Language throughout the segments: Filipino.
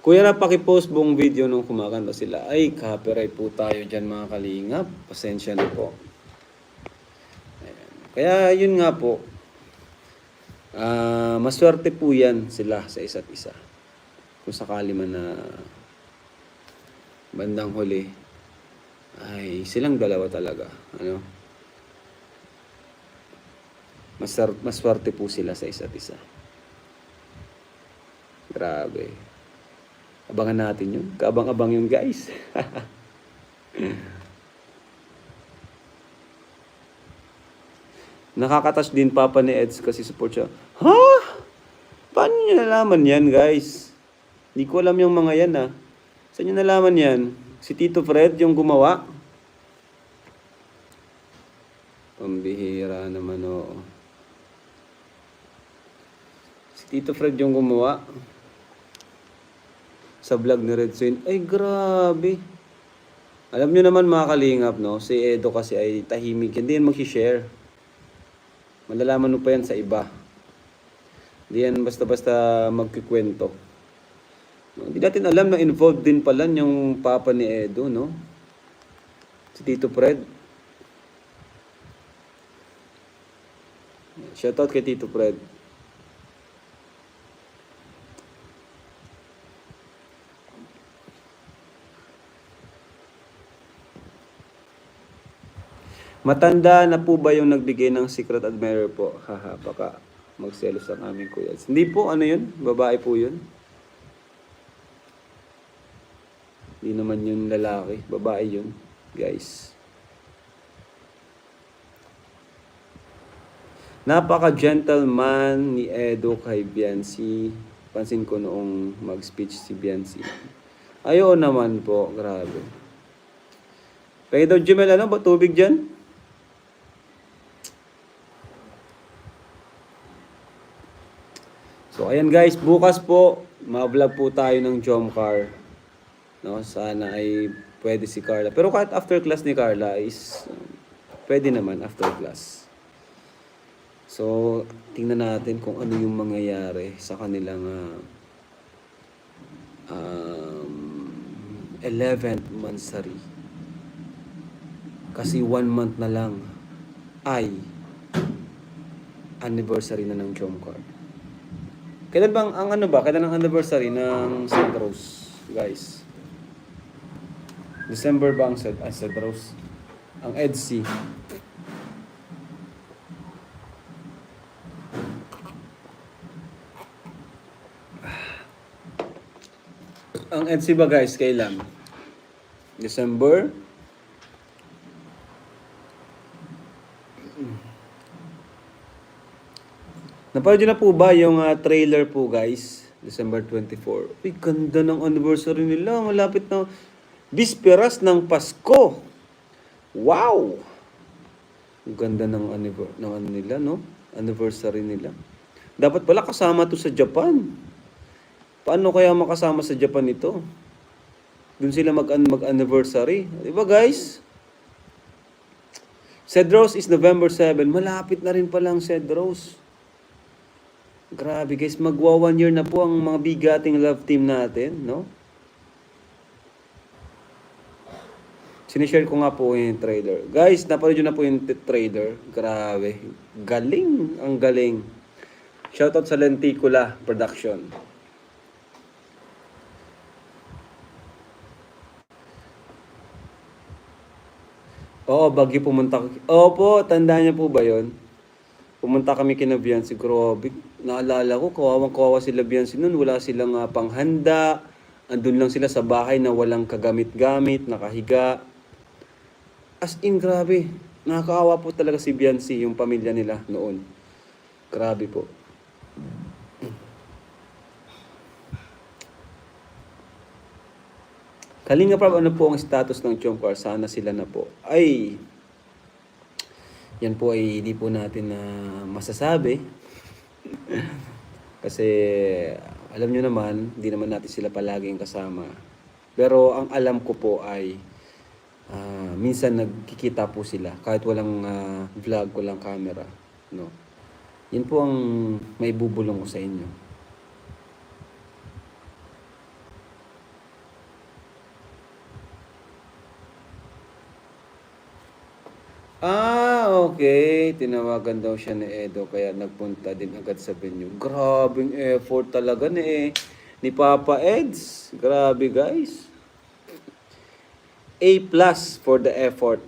Kuya na pakipost buong video nung kumakanta sila. Ay, copyright po tayo dyan mga kalingap. Pasensya na po. Kaya yun nga po. Ah, maswerte po yan sila sa isa't isa. Kung sakali man na bandang huli ay silang dalawa talaga. Ano? Masar maswerte po sila sa isa't isa. Grabe. Abangan natin yun. Kaabang-abang yun, guys. Nakakatas din papa ni Eds kasi support siya. Ha? Paano niyo nalaman yan, guys? Hindi ko alam yung mga yan, ha. Saan niyo nalaman yan? Si Tito Fred yung gumawa? Pambihira naman, oo. Si Tito Fred yung gumawa sa vlog ni Red Swin. Ay, grabe. Alam nyo naman mga kalingap, no? Si Edo kasi ay tahimik. Hindi yan mag-share. Malalaman mo pa yan sa iba. Hindi yan basta-basta magkikwento. Hindi natin alam na involved din pala yung papa ni Edo, no? Si Tito Fred. Shoutout kay Tito Fred. Matanda na po ba yung nagbigay ng secret admirer po? Haha, baka magselos ang aming kuya. Hindi po, ano yun? Babae po yun. Hindi naman yun lalaki. Babae yun, guys. Napaka-gentleman ni Edo kay Biancy. Pansin ko noong mag-speech si Biancy. Ayaw naman po, grabe. Pwede daw, Jimel, ano ba tubig dyan? Ayan guys, bukas po ma-vlog po tayo ng Jomcar. No, sana ay pwede si Carla. Pero kahit after class ni Carla is um, pwede naman after class. So tingnan natin kung ano yung mangyayari sa kanilang ah, um, 11th mansari. Kasi one month na lang ay anniversary na ng Jomcar. Kailan bang ang ano ba? Kailan ang anniversary ng St. Rose, guys? December ba ang St. Ah, St. Rose? Ang EDC. Ang EDC ba guys, kailan? December? Napanood na po ba yung ah, trailer po guys? December 24. Uy, ganda ng anniversary nila. Malapit na. Bisperas ng Pasko. Wow! Ang ganda ng, anniver- ng ano nila, no? Anniversary nila. Dapat pala kasama to sa Japan. Paano kaya makasama sa Japan ito? Doon sila mag- mag-anniversary. Di ba guys? Cedros is November 7. Malapit na rin palang Cedros. Grabe guys, magwa one year na po ang mga bigating love team natin, no? Sinishare ko nga po yung trailer. Guys, napanood na po yung trailer. Grabe. Galing. Ang galing. Shoutout sa Lenticula Production. Oo, bagyo pumunta. Opo, tandaan niya po ba yon? Pumunta kami kina Biancy. Grabe, naalala ko, kawawang-kawawa sila Biancy noon. Wala silang ah, panghanda. Andun lang sila sa bahay na walang kagamit-gamit, nakahiga. As in, grabe. Nakakaawa po talaga si Biancy, yung pamilya nila noon. Grabe po. Kalinga Prab, ano po ang status ng Chomcar? Sana sila na po. Ay, yan po ay hindi po natin na masasabi. Kasi alam nyo naman, hindi naman natin sila palaging kasama. Pero ang alam ko po ay uh, minsan nagkikita po sila kahit walang uh, vlog, walang camera. No? Yan po ang may bubulong ko sa inyo. Ah, okay. Tinawagan daw siya ni Edo kaya nagpunta din agad sa venue. Grabing effort talaga ni ni Papa Eds. Grabe guys. A plus for the effort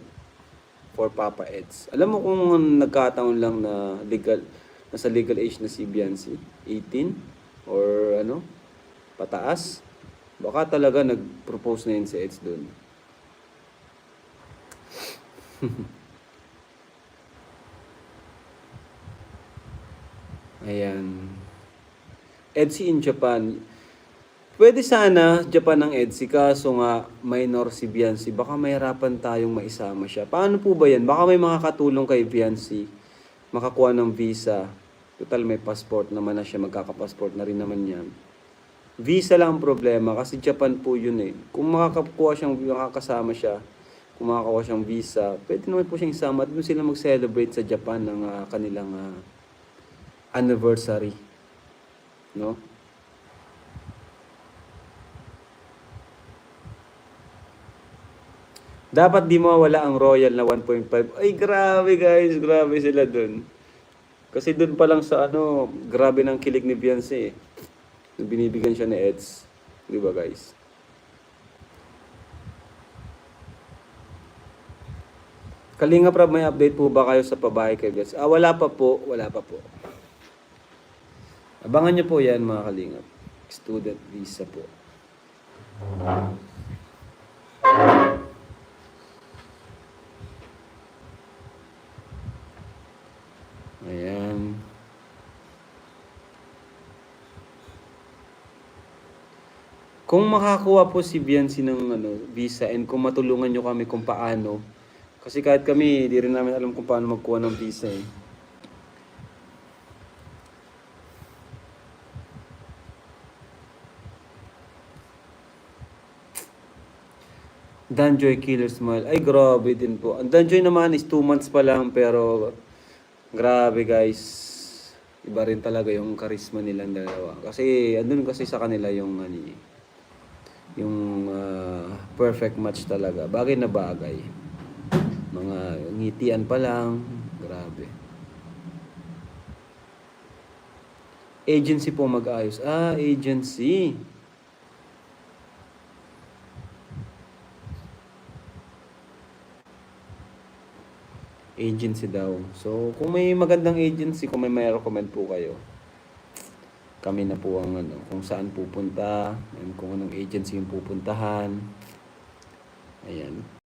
for Papa Eds. Alam mo kung nagkataon lang na legal nasa legal age na si Biancy, 18 or ano, pataas, baka talaga nag-propose na yun si Eds doon. Ayan. EDSI in Japan. Pwede sana Japan ng EDSI kaso nga minor si Biancy. Baka mahirapan tayong maisama siya. Paano po ba yan? Baka may makakatulong kay Biancy. Makakuha ng visa. Total may passport naman na siya. Magkakapassport na rin naman yan. Visa lang ang problema kasi Japan po yun eh. Kung makakakuha siyang, makakasama siya, kung makakakuha siyang visa, pwede naman po siyang isama doon sila mag-celebrate sa Japan ng ah, kanilang ah, anniversary. No? Dapat di mawala ang Royal na 1.5. Ay, grabe guys. Grabe sila dun. Kasi dun pa lang sa ano, grabe ng kilig ni Beyonce eh. Binibigyan siya ni Eds. Di ba guys? Kalinga Prab, may update po ba kayo sa pabahay kay Beyonce? Ah, wala pa po. Wala pa po. Abangan nyo po yan mga kalingap. Student visa po. Ayan. Kung makakuha po si Biancy ng ano, visa and kung matulungan nyo kami kung paano, kasi kahit kami, di rin namin alam kung paano magkuha ng visa eh. Danjoy Killer Smile. Ay, grabe din po. Ang Danjoy naman is 2 months pa lang, pero grabe guys. Iba rin talaga yung charisma nilang dalawa. Kasi, andun kasi sa kanila yung, ano, eh, yung ah, perfect match talaga. Bagay na bagay. Mga ngitian pa lang. Grabe. Agency po mag-ayos. Ah, agency. agency daw. So, kung may magandang agency, kung may may recommend po kayo, kami na po ang ano, kung saan pupunta, and kung anong agency yung pupuntahan. Ayan.